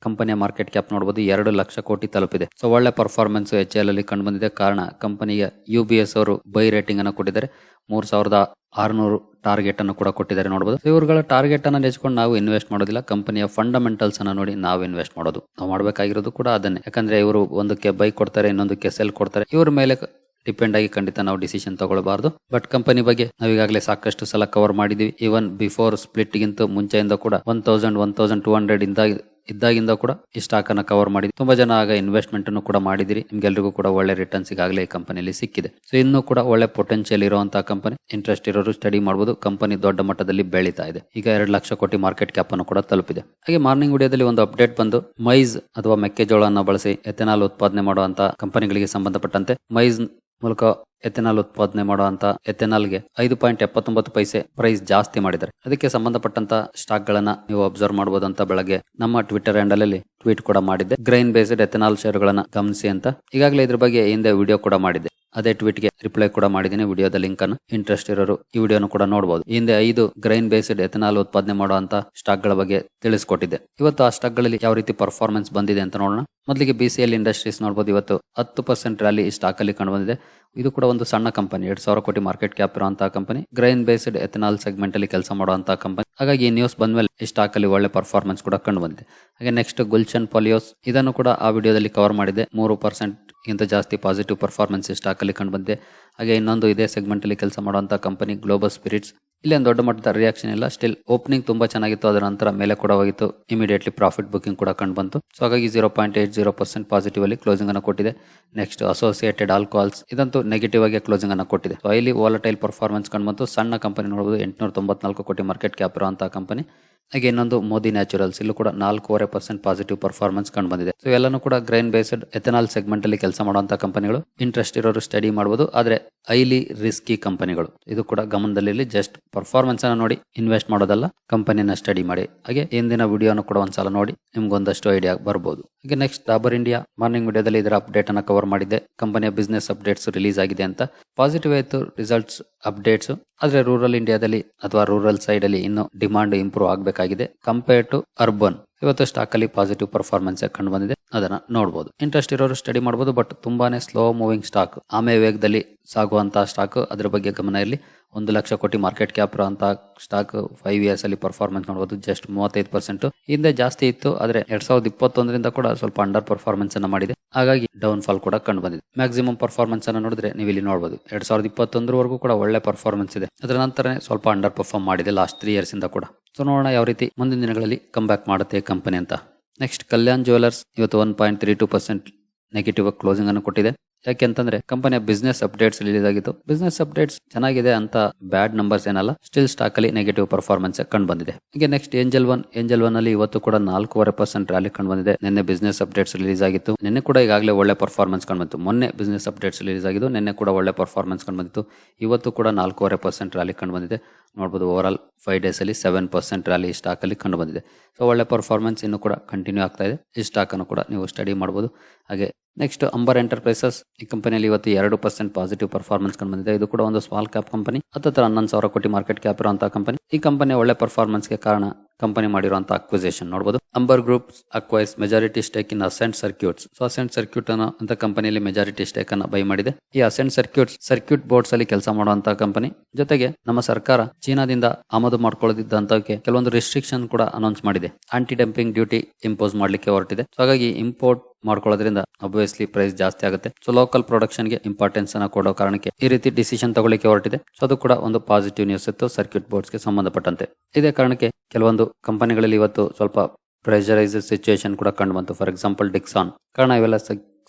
ಕಂಪನಿಯ ಮಾರ್ಕೆಟ್ ಕ್ಯಾಪ್ ನೋಡಬಹುದು ಎರಡು ಲಕ್ಷ ಕೋಟಿ ತಲುಪಿದೆ. ಸೊ, ಒಳ್ಳೆ ಪರ್ಫಾರ್ಮೆನ್ಸ್ ಎಚ್ ಎಲ್ ಅಲ್ಲಿ ಕಂಡು ಬಂದಿದೆ ಕಾರಣ ಕಂಪನಿಯ ಯು ಬಿ ಎಸ್ ಅವರು ಬೈ ರೇಟಿಂಗ್ ಅನ್ನು ಕೊಟ್ಟಿದ್ದಾರೆ. ಮೂರ್ ಸಾವಿರದ ಆರುನೂರು ಟಾರ್ಗೆಟ್ ಅನ್ನು ಕೂಡ ಕೊಟ್ಟಿದ್ದಾರೆ ನೋಡಬಹುದು ಇವುಗಳ ಟಾರ್ಗೆಟ್ ಅನ್ನು ನೆಚ್ಕೊಂಡು ನಾವು ಇನ್ವೆಸ್ಟ್ ಮಾಡೋದಿಲ್ಲ. ಕಂಪನಿಯ ಫಂಡಮೆಂಟಲ್ಸ್ ಅನ್ನು ನೋಡಿ ನಾವು ಇನ್ವೆಸ್ಟ್ ಮಾಡೋದು. ನಾವು ಮಾಡಬೇಕಾಗಿರೋದು ಕೂಡ ಅದನ್ನೇ. ಯಾಕಂದ್ರೆ, ಇವರು ಒಂದಕ್ಕೆ ಬೈ ಕೊಡ್ತಾರೆ, ಇನ್ನೊಂದಕ್ಕೆ ಸೆಲ್ ಕೊಡ್ತಾರೆ. ಇವರ ಮೇಲೆ ಡಿಪೆಂಡ್ ಆಗಿ ಖಂಡಿತ ನಾವು ಡಿಸಿಷನ್ ತಗೊಳ್ಬಾರ್ದು. ಬಟ್ ಕಂಪನಿ ಬಗ್ಗೆ ನಾವು ಈಗಾಗಲೇ ಸಾಕಷ್ಟು ಸಲ ಕವರ್ ಮಾಡಿದೀವಿ ಇವನ್ ಬಿಫೋರ್ ಸ್ಪ್ಲಿಟ್ ಗಿಂತ ಮುಂಚೆಯಿಂದ ಕೂಡ one thousand one thousand two hundred ಇಂದ ಇದ್ದಾಗಿಂದ ಕೂಡ ಈ ಸ್ಟಾಕ್ ಅನ್ನ ಕವರ್ ಮಾಡಿ ತುಂಬಾ ಜನ ಆಗ ಇನ್ವೆಸ್ಟ್ಮೆಂಟ್ ಅನ್ನು ಕೂಡ ಮಾಡಿದಿರಿ. ನಿಮ್ಗೆಲ್ರಿಗೂ ಕೂಡ ಒಳ್ಳೆ ರಿಟರ್ನ್ಸ್ ಈಗಾಗಲೇ ಈ ಕಂಪನಿಯಲ್ಲಿ ಸಿಕ್ಕಿದೆ. ಸೊ ಇನ್ನು ಕೂಡ ಒಳ್ಳೆ ಪೊಟೆನ್ಶಿಯಲ್ ಇರುವಂತಹ ಕಂಪನಿ ಇಂಟ್ರೆಸ್ಟ್ ಇರೋರು ಸ್ಟಡಿ ಮಾಡಬಹುದು ಕಂಪನಿ ದೊಡ್ಡ ಮಟ್ಟದಲ್ಲಿ ಬೆಳೀತಾ ಇದೆ. ಈಗ ಎರಡು ಲಕ್ಷ ಕೋಟಿ ಮಾರ್ಕೆಟ್ ಕ್ಯಾಪ್ ಅನ್ನು ಕೂಡ ತಲುಪಿದೆ. ಹಾಗೆ ಮಾರ್ನಿಂಗ್ ವಿಡಿಯೋದಲ್ಲಿ ಒಂದು ಅಪ್ಡೇಟ್ ಬಂದು ಮೈಸ್ ಅಥವಾ ಮೆಕ್ಕೆಜೋಳವನ್ನು ಬಳಸಿ ಎಥೆನಾಲ್ ಉತ್ಪಾದನೆ ಮಾಡುವಂತಹ ಕಂಪನಿಗಳಿಗೆ ಸಂಬಂಧಪಟ್ಟಂತೆ ಮೈಸ್ ಮೂಲಕ ಎಥೆನಾಲ್ ಉತ್ಪಾದನೆ ಮಾಡುವಂತ ಎಥೆನಾಲ್ಗೆ ಐದು ಪಾಯಿಂಟ್ ಎಪ್ಪತ್ತೊಂಬತ್ತು ಪೈಸೆ ಪ್ರೈಸ್ ಜಾಸ್ತಿ ಮಾಡಿದ್ದಾರೆ. ಅದಕ್ಕೆ ಸಂಬಂಧಪಟ್ಟಂತ ಸ್ಟಾಕ್ ಗಳನ್ನ ನೀವು ಅಬ್ಸರ್ವ್ ಮಾಡಬಹುದು ಅಂತ ಬೆಳಗ್ಗೆ ನಮ್ಮ ಟ್ವಿಟರ್ ಹ್ಯಾಂಡಲ್ ಅಲ್ಲಿ ಟ್ವೀಟ್ ಕೂಡ ಮಾಡಿದ್ದೆ. ಗ್ರೈನ್ ಬೇಸ್ಡ್ ಎಥೆನಾಲ್ ಶೇರ್ ಗಳನ್ನ ಗಮನಿಸಿ ಅಂತ. ಈಗಾಗಲೇ ಇದ್ರ ಬಗ್ಗೆ ಹಿಂದೆ ವಿಡಿಯೋ ಕೂಡ ಮಾಡಿದ್ದೆ. ಅದೇ ಟ್ವೀಟ್ಗೆ ರಿಪ್ಲೈ ಕೂಡ ಮಾಡಿದ್ದೀನಿ, ವಿಡಿಯೋದ ಲಿಂಕ್ ಅನ್ನು ಇಂಟ್ರೆಸ್ಟ್ ಇರೋರು ಈ ವಿಡಿಯೋನು ಕೂಡ ನೋಡಬಹುದು ಹಿಂದೆ ಐದು ಗ್ರೈನ್ ಬೇಸ್ಡ್ ಎಥನಾಲ್ ಉತ್ಪಾದನೆ ಮಾಡುವಂತ ಸ್ಟಾಕ್ಗಳ ಬಗ್ಗೆ ತಿಳಿಸಿಕೊಟ್ಟಿದೆ ಇವತ್ತು ಆ ಸ್ಟಾಕ್ಗಳಲ್ಲಿ ಯಾವ ರೀತಿ ಪರ್ಫಾರ್ಮೆನ್ಸ್ ಬಂದಿದೆ ಅಂತ ನೋಡೋಣ. ಮೊದಲಿಗೆ ಬಿ ಸಿ ಎಲ್ ಇಂಡಸ್ಟ್ರೀಸ್ ನೋಡಬಹುದು ಇವತ್ತು ಹತ್ತು ಪರ್ಸೆಂಟ್ ರ್ಯಾಲಿ ಈ ಸ್ಟಾಕ್ ಅಲ್ಲಿ ಕಂಡು ಬಂದಿದೆ ಇದು ಕೂಡ ಒಂದು ಸಣ್ಣ ಕಂಪನಿ ಎರಡ್ ಸಾವಿರ ಕೋಟಿ ಮಾರ್ಕೆಟ್ ಕ್ಯಾಪ್ ಇರುವಂತಹ company grain based ethanol segment ಅಲ್ಲಿ ಕೆಲಸ ಮಾಡುವಂತಹ ಕಂಪನಿ ಹಾಗಾಗಿ ಈ ನ್ಯೂಸ್ ಬಂದ್ಮೇಲೆ ಈ ಸ್ಟಾಕ್ ಅಲ್ಲಿ ಒಳ್ಳೆ ಪರ್ಫಾರ್ಮೆನ್ಸ್ ಕೂಡ ಕಂಡು ಬಂದಿದೆ ಹಾಗೆ ನೆಕ್ಸ್ಟ್ ಗುಲ್ಚನ್ ಪಾಲಿಯೋಸ್ ಇದನ್ನು ಕೂಡ ಆ ವಿಡಿಯೋದಲ್ಲಿ ಕವರ್ ಮಾಡಿದೆ ಮೂರು ಪರ್ಸೆಂಟ್ ಗಿಂತ ಜಾಸ್ತಿ ಪಾಸಿಟಿವ್ ಪರ್ಫಾರ್ಮೆನ್ಸ್ ಸ್ಟಾಕಲ್ಲಿ ಕಂಡು ಬಂದಿದೆ ಹಾಗೆ ಇನ್ನೊಂದು ಇದೇ ಸೆಗ್ಮೆಂಟಲ್ಲಿ ಕೆಲಸ ಮಾಡುವಂಥ ಕಂಪನಿ ಗ್ಲೋಬಲ್ ಸ್ಪಿರಿಟ್ಸ್ ಇಲ್ಲಿ ಒಂದು ದೊಡ್ಡ ಮಟ್ಟದ ರಿಯಾಕ್ಷನ್ ಇಲ್ಲ. ಸ್ಟಿಲ್ ಓಪನಿಂಗ್ ತುಂಬಾ ಚೆನ್ನಾಗಿತ್ತು. ಅದರ ನಂತರ ಮೇಲೆ ಕೂಡ ಹೋಗಿತ್ತು. ಇಮಿಡಿಯೇಟ್ಲಿ ಪ್ರಾಫಿಟ್ ಬುಕಿಂಗ್ ಕೂಡ ಕಂಡು ಬಂತು. ಸೊ ಹಾಗಾಗಿ zero point eight zero percent positive ಅಲ್ಲಿ ಕ್ಲೋಸಿಂಗ್ ಅನ್ನು ಕೊಟ್ಟಿದೆ. ನೆಕ್ಸ್ಟ್ ಅಸೋಸಿಯೇಟೆಡ್ ಆಲ್ಕೋಹಾಲ್ಸ್ ಇದಂತೂ ನೆಗೆಟಿವ್ ಆಗಿ ಕ್ಲೋಸಿಂಗ್ ಅನ್ನು ಕೊಟ್ಟಿದೆ. ಸೊ ಇಲ್ಲಿ ವಾಲಟೈಲ್ ಪರ್ಫಾರ್ಮೆನ್ಸ್ ಕಂಡು ಬಂತು. ಸಣ್ಣ ಕಂಪನಿ ನೋಡಬಹುದು ಎಂಟುನೂರ ತೊಂಬತ್ನಾಲ್ಕು ಕೋಟಿ ಮಾರ್ಕೆಟ್ ಕ್ಯಾಪ್ ಇರುವಂತಹ ಕಂಪನಿ ಹಾಗೆ ಇನ್ನೊಂದು ಮೋದಿ ನ್ಯಾಚುರಲ್ಸ್, ಇಲ್ಲೂ ಕೂಡ ನಾಲ್ಕೂವರೆ ಪರ್ಸೆಂಟ್ ಪಾಸಿಟಿವ್ ಪರ್ಫಾರ್ಮೆನ್ಸ್ ಕಂಡು ಬಂದಿದೆ. ಸೊ ಎಲ್ಲನೂ ಕೂಡ ಗ್ರೈನ್ ಬೇಸ್ಡ್ ಎಥನಾಲ್ ಸೆಗ್ಮೆಂಟ್ ಅಲ್ಲಿ ಕೆಲಸ ಮಾಡುವಂತಹ ಕಂಪನಿಗಳು. ಇಂಟ್ರೆಸ್ಟ್ ಇರೋರು ಸ್ಟಡಿ ಮಾಡಬಹುದು ಆದ್ರೆ ಹೈಲಿ ರಿಸ್ಕಿ ಕಂಪನಿಗಳು. ಇದು ಕೂಡ ಗಮನದಲ್ಲಿ ಜಸ್ಟ್ ಪರ್ಫಾರ್ಮೆನ್ಸ್ ಅನ್ನ ನೋಡಿ ಇನ್ವೆಸ್ಟ್ ಮಾಡೋದಲ್ಲ ಕಂಪನಿನ ಸ್ಟಡಿ ಮಾಡಿ. ಹಾಗೆ ಹಿಂದಿನ ವಿಡಿಯೋನು ಕೂಡ ಒಂದ್ಸಲ ನೋಡಿ, ನಿಮ್ಗೊಂದಷ್ಟು ಐಡಿಯಾ ಬರಬಹುದು ಹಾಗೆ ನೆಕ್ಸ್ಟ್ ಡಾಬರ್ ಇಂಡಿಯಾ ಮಾರ್ನಿಂಗ್ ವಿಡಿಯೋದಲ್ಲಿ ಇದರ ಅಪ್ಡೇಟ್ ಅನ್ನ ಕವರ್ ಮಾಡಿದ್ದೆ. ಕಂಪನಿಯ ಬಿಸ್ನೆಸ್ ಅಪ್ಡೇಟ್ಸ್ ರಿಲೀಸ್ ಆಗಿದೆ ಅಂತ. ಪಾಸಿಟಿವ್ ಆಯ್ತು ರಿಸಲ್ಟ್ಸ್ ಅಪ್ಡೇಟ್ಸ್ ಆದ್ರೆ ರೂರಲ್ ಇಂಡಿಯಾದಲ್ಲಿ ಅಥವಾ ರೂರಲ್ ಸೈಡ್ ಅಲ್ಲಿ ಇನ್ನು ಡಿಮಾಂಡ್ ಇಂಪ್ರೂವ್ ಆಗಬೇಕಾಗಿದೆ ಕಂಪೇರ್ ಟು ಅರ್ಬನ್ ಇವತ್ತು ಸ್ಟಾಕ್ ಅಲ್ಲಿ ಪಾಸಿಟಿವ್ ಪರ್ಫಾರ್ಮೆನ್ಸ್ ಕಂಡು ಬಂದಿದೆ. ಅದನ್ನ ನೋಡಬಹುದು ಇಂಟ್ರೆಸ್ಟ್ ಇರೋರು ಸ್ಟಡಿ ಮಾಡಬಹುದು ಬಟ್ ತುಂಬಾನೇ ಸ್ಲೋ ಮೂವಿಂಗ್ ಸ್ಟಾಕ್ ಆಮೆ ವೇಗದಲ್ಲಿ ಸಾಗುವಂತ ಸ್ಟಾಕ್ ಅದ್ರ ಬಗ್ಗೆ ಗಮನ ಇರಲಿ. ಒಂದು ಲಕ್ಷ ಕೋಟಿ ಮಾರ್ಕೆಟ್ ಕ್ಯಾಪ್ ಅಂತ ಸ್ಟಾಕ್ ಫೈವ್ ಇಯರ್ಸ್ ಅಲ್ಲಿ ಪರ್ಫಾರ್ಮೆನ್ಸ್ ನೋಡಬಹುದು ಜಸ್ಟ್ ಮೂವತ್ತೈದು ಪರ್ಸೆಂಟ್ ಹಿಂದೆ ಜಾಸ್ತಿ ಇತ್ತು, ಆದ್ರೆ ಎರಡ್ ಸಾವಿರದ ಇಪ್ಪತ್ತೊಂದರಿಂದ ಕೂಡ ಸ್ವಲ್ಪ ಅಂಡರ್ ಪರ್ಫಾರ್ಮೆನ್ಸ್ ಅನ್ನ ಮಾಡಿದೆ. ಹಾಗಾಗಿ ಡೌನ್ ಫಾಲ್ ಕೂಡ ಕಂಡು ಬಂದಿದೆ. ಮ್ಯಾಕ್ಸಿಮಮ್ ಪರ್ಫಾರ್ಮೆನ್ಸ್ ಅನ್ನ ನೋಡಿದ್ರೆ ನೀವು ಇಲ್ಲಿ ನೋಡಬಹುದು ಎರಡ್ ಸಾವಿರದ ಇಪ್ಪತ್ತೊಂದರವರೆಗೂ ಕೂಡ ಒಳ್ಳೆ ಪರ್ಫಾರ್ಮೆನ್ಸ್ ಇದೆ. ಅದರ ನಂತರ ಸ್ವಲ್ಪ ಅಂಡರ್ ಪರ್ಫಾರ್ಮ್ ಮಾಡಿದೆ ಲಾಸ್ಟ್ ತ್ರೀ ಇಯರ್ಸ್ ಇಂದ ಕೂಡ. ಸೊ ನೋಡೋಣ ಯಾವ ರೀತಿ ಮುಂದಿನ ದಿನಗಳಲ್ಲಿ ಕಮ್ ಬ್ಯಾಕ್ ಮಾಡುತ್ತೆ ಕಂಪನಿ ಅಂತ. ನೆಕ್ಸ್ಟ್ ಕಲ್ಯಾಣ್ ಜುವೆಲ್ಲರ್ಸ್ ಇವತ್ತು one point three two percent negative closing ಅನ್ನು ಕೊಟ್ಟಿದೆ. ಯಾಕೆಂತಂದ್ರೆ ಕಂಪನಿಯ ಬಿಸ್ನೆಸ್ ಅಪ್ಡೇಟ್ಸ್ ರಿಲೀಸ್ ಆಗಿತ್ತು. ಬಿಸ್ನೆಸ್ ಅಪ್ಡೇಟ್ಸ್ ಚೆನ್ನಾಗಿದೆ ಅಂತ ಬ್ಯಾಡ್ ನಂಬರ್ಸ್ ಏನಲ್ಲ ಸ್ಟಿಲ್ ಸ್ಟಾಕ್ ಅಲ್ಲಿ ನೆಗೆಟಿವ್ ಪರ್ಫಾರ್ಮೆನ್ಸ್ ಕಂಡು ಬಂದಿದೆ. ಹೀಗೆ next Angel One Angel One ಅಲ್ಲಿ ಇವತ್ತು ಕೂಡ ನಾಲ್ಕೂವರೆ ಪರ್ಸೆಂಟ್ ರ್ಯಾಲಿ ಕಂಡು ಬಂದಿದೆ. ನಿನ್ನೆ ಬಿಸ್ನೆಸ್ ಅಪ್ಡೇಟ್ಸ್ ರಿಲೀಸ್ ಆಗಿತ್ತು. ನಿನ್ನೆ ಕೂಡ ಈಗಾಗಲೇ ಒಳ್ಳೆ ಪರ್ಫಾರ್ಮೆನ್ಸ್ ಕಂಡು ಬಂತು ಮೊನ್ನೆ ಬಿಸ್ನೆಸ್ ಅಪ್ಡೇಟ್ಸ್ ರಿಲೀಸ್ ಆಗಿದ್ದು, ನಿನ್ನೆ ಕೂಡ ಒಳ್ಳೆ ಪರ್ಫಾರ್ಮೆನ್ಸ್ ಕಂಡು ಬಂದಿತ್ತು. ಇವತ್ತು ಕೂಡ ನಾಲ್ಕೂವರೆ ಪರ್ಸೆಂಟ್ ರ್ಯಾಲಿ ಕಂಡು ಬಂದಿದೆ. ನೋಡಬಹುದು ಓವರ್ ಆಲ್ ಫೈವ್ ಡೇಸಲ್ಲಿ ಸೆವೆನ್ ಪರ್ಸೆಂಟ್ ರ್ಯಾಲಿ ಈ ಸ್ಟಾಕಲ್ಲಿ ಕಂಡು ಬಂದಿದೆ. ಸೊ ಒಳ್ಳೆ ಪರ್ಫಾರ್ಮೆನ್ಸ್ ಇನ್ನು ಕೂಡ ಕಂಟಿನ್ಯೂ ಆಗ್ತಾ ಇದೆ. ಈ ಸ್ಟಾಕ್ ಅನ್ನು ಕೂಡ ನೀವು ಸ್ಟಡಿ ಮಾಡ್ಬೋದು. ಹಾಗೆ ನೆಕ್ಸ್ಟ್ ಅಂಬರ್ ಎಂಟರ್ಪ್ರೈಸಸ್ ಈ ಕಂಪನಿಯಲ್ಲಿ ಇವತ್ತು ಎರಡು ಪರ್ಸೆಂಟ್ ಪಾಸಿಟಿವ್ ಪರ್ಫಾರ್ಮೆನ್ಸ್ ಕಂಡು ಬಂದಿದೆ. ಇದು ಕೂಡ ಒಂದು ಸ್ಮಾಲ್ ಕ್ಯಾಪ್ ಕಂಪನಿ ಹತ್ತಿರ ಹನ್ನೊಂದು ಸಾವಿರ ಕೋಟಿ ಮಾರ್ಕೆಟ್ ಕ್ಯಾಪ್ ಇರುವಂತಹ ಕಂಪನಿ ಈ ಕಂಪನಿ ಒಳ್ಳೆ ಪರ್ಫಾರ್ಮೆನ್ಸ್ಗೆ ಕಾರಣ ಕಂಪನಿ ಮಾಡಿರುವಂತಹ ಅಕ್ವಿಸೇಷನ್ ನೋಡಬಹುದು Amber group acquires majority stake in Ascent Circuits so Ascent Circuit ಅನ್ನು ಅಂತ ಕಂಪನಿಯಲ್ಲಿ ಮೆಜಾರಿಟಿ ಸ್ಟೇಕ್ ಅನ್ನು ಬೈ ಮಾಡಿದೆ. ಈ ಅಸೆಂಟ್ ಸರ್ಕ್ಯೂಟ್ಸ್ ಸರ್ಕ್ಯೂಟ್ ಬೋರ್ಡ್ಸ್ ಅಲ್ಲಿ ಕೆಲಸ ಮಾಡುವಂತಹ ಕಂಪನಿ ಜೊತೆಗೆ ನಮ್ಮ ಸರ್ಕಾರ ಚೀನಾದಿಂದ ಆಮದು ಮಾಡಿಕೊಳ್ಳದಿದ್ದಂತಕ್ಕೆ ಕೆಲವೊಂದು ರಿಸ್ಟ್ರಿಕ್ಷನ್ ಕೂಡ ಅನೌನ್ಸ್ ಮಾಡಿದೆ. ಆಂಟಿ ಡಂಪಿಂಗ್ ಡ್ಯೂಟಿ ಇಂಪೋಸ್ ಮಾಡಲಿಕ್ಕೆ ಹೊರಟಿದೆ. ಹಾಗಾಗಿ ಇಂಪೋರ್ಟ್ ಮಾಡ್ಕೊಳ್ಳೋದ್ರಿಂದ ಅಬ್ವಿಯಸ್ಲಿ ಪ್ರೈಸ್ ಜಾಸ್ತಿ ಆಗುತ್ತೆ. ಸೊ ಲೋಕಲ್ ಪ್ರೊಡಕ್ಷನ್ಗೆ ಇಂಪಾರ್ಟೆನ್ಸ್ ಅನ್ನ ಕೊಡೋ ಕಾರಣಕ್ಕೆ ಈ ರೀತಿ ಡಿಸಿಷನ್ ತಗೊಳ್ಳಿಕ್ಕೆ ಹೊರಟಿದೆ. ಸೊ ಅದು ಕೂಡ ಒಂದು ಪಾಸಿಟಿವ್ ನ್ಯೂಸ್ ಇತ್ತು ಸರ್ಕ್ಯೂಟ್ ಬೋರ್ಡ್ಸ್ಗೆ ಸಂಬಂಧಪಟ್ಟಂತೆ. ಇದೇ ಕಾರಣಕ್ಕೆ ಕೆಲವೊಂದು ಕಂಪನಿಗಳಲ್ಲಿ ಇವತ್ತು ಸ್ವಲ್ಪ ಪ್ರೆಷರೈಸ್ ಸಿಚುಯೇಷನ್ ಕೂಡ ಕಂಡು ಬಂತು. ಫಾರ್ ಎಕ್ಸಾಂಪಲ್ ಡಿಕ್ಸಾನ್ ಕಾರಣ ಇವೆಲ್ಲ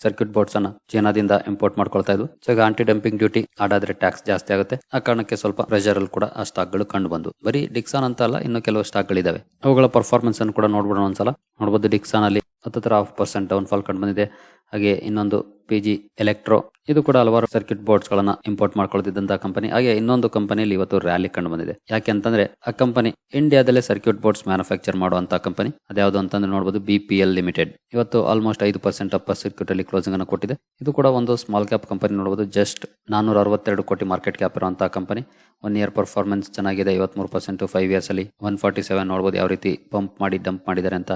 ಸರ್ಕ್ಯೂಟ್ ಬೋರ್ಡ್ಸ್ ಅನ್ನ ಚೀನಾದಿಂದ ಇಂಪೋರ್ಟ್ ಮಾಡ್ಕೊಳ್ತಾ ಇದ್ವು. ಸೊ ಈಗ ಆಂಟಿ ಡಂಪಿಂಗ್ ಡ್ಯೂಟಿ ಆಡಾದ್ರೆ ಟ್ಯಾಕ್ಸ್ ಜಾಸ್ತಿ ಆಗುತ್ತೆ. ಆ ಕಾರಣಕ್ಕೆ ಸ್ವಲ್ಪ ಪ್ರೆಷರ್ ಅಲ್ಲಿ ಕೂಡ ಆ ಸ್ಟಾಕ್ಗಳು ಕಂಡು ಬಂದು. ಬರೀ ಡಿಕ್ಸಾನ್ ಅಂತ ಅಲ್ಲ, ಇನ್ನು ಕೆಲವು ಸ್ಟಾಕ್ ಗಳಿದಾವೆ. ಅವುಗಳ ಪರ್ಫಾರ್ಮೆನ್ಸ್ ಅನ್ನು ಕೂಡ ನೋಡ್ಬಿಡೋಣ ಒಂದ್ಸಲ. ನೋಡಬಹುದು ಡಿಕ್ಸಾನ್ ಅಲ್ಲಿ ಹತ್ತಿರ ಹಾಫ್ ಪರ್ಸೆಂಟ್ ಡೌನ್ ಫಾಲ್ ಕಂಡು ಬಂದಿದೆ. ಹಾಗೆ ಇನ್ನೊಂದು ಪಿ ಜಿ ಎಲೆಕ್ಟ್ರೋ ಇದು ಕೂಡ ಹಲವಾರು ಸರ್ಕ್ಯೂಟ್ ಬೋರ್ಡ್ಸ್ ಗಳನ್ನ ಇಂಪೋರ್ಟ್ ಮಾಡ್ಕೊಳ್ತಿದ್ದಂತಹ ಕಂಪನಿ ಹಾಗೆ ಇನ್ನೊಂದು ಕಂಪನಿಯಲ್ಲಿ ಇವತ್ತು ರ್ಯಾಲಿ ಕಂಡು ಬಂದಿದೆ. ಯಾಕೆ ಅಂತಂದ್ರೆ ಆ ಕಂಪನಿ ಇಂಡಿಯಾದಲ್ಲೇ ಸರ್ಕ್ಯೂಟ್ ಬೋರ್ಡ್ಸ್ ಮ್ಯಾನುಫ್ಯಾಕ್ಚರ್ ಮಾಡುವಂತಹ ಕಂಪನಿ ಅದ್ಯಾವುದು ಅಂತಂದ್ರೆ ನೋಡಬಹುದು ಬಿ ಪಿ ಎಲ್ ಲಿಮಿಟೆಡ್ ಇವತ್ತು ಆಲ್ಮೋಸ್ಟ್ ಐದು ಪರ್ಸೆಂಟ್ ಅಪ್ಪ ಸರ್ಕ್ಯೂಟ್ ಅಲ್ಲಿ ಕ್ಲೋಸಿಂಗ್ ಅನ್ನು ಕೊಟ್ಟಿದೆ. ಇದು ಕೂಡ ಒಂದು ಸ್ಮಾಲ್ ಕ್ಯಾಪ್ ಕಂಪನಿ ನೋಡಬಹುದು ಜಸ್ಟ್ ನಾನೂರ ಅರವತ್ತೆರಡು ಕೋಟಿ ಮಾರ್ಕೆಟ್ ಕ್ಯಾಪ್ ಇರುವಂತಹ ಕಂಪನಿ ಒನ್ ಇಯರ್ ಪರ್ಫಾರ್ಮೆನ್ಸ್ ಚೆನ್ನಾಗಿದೆ. ಐವತ್ಮೂರು ಪರ್ಸೆಂಟ್ ಫೈವ್ ಇಯರ್ಸ್ ಅಲ್ಲಿ ಒನ್ ಫಾರ್ಟಿ ಸೆವೆನ್ ನೋಡಬಹುದು ಯಾವ ರೀತಿ ಪಂಪ್ ಮಾಡಿ ಡಂಪ್ ಮಾಡಿದ್ದಾರೆ ಅಂತ.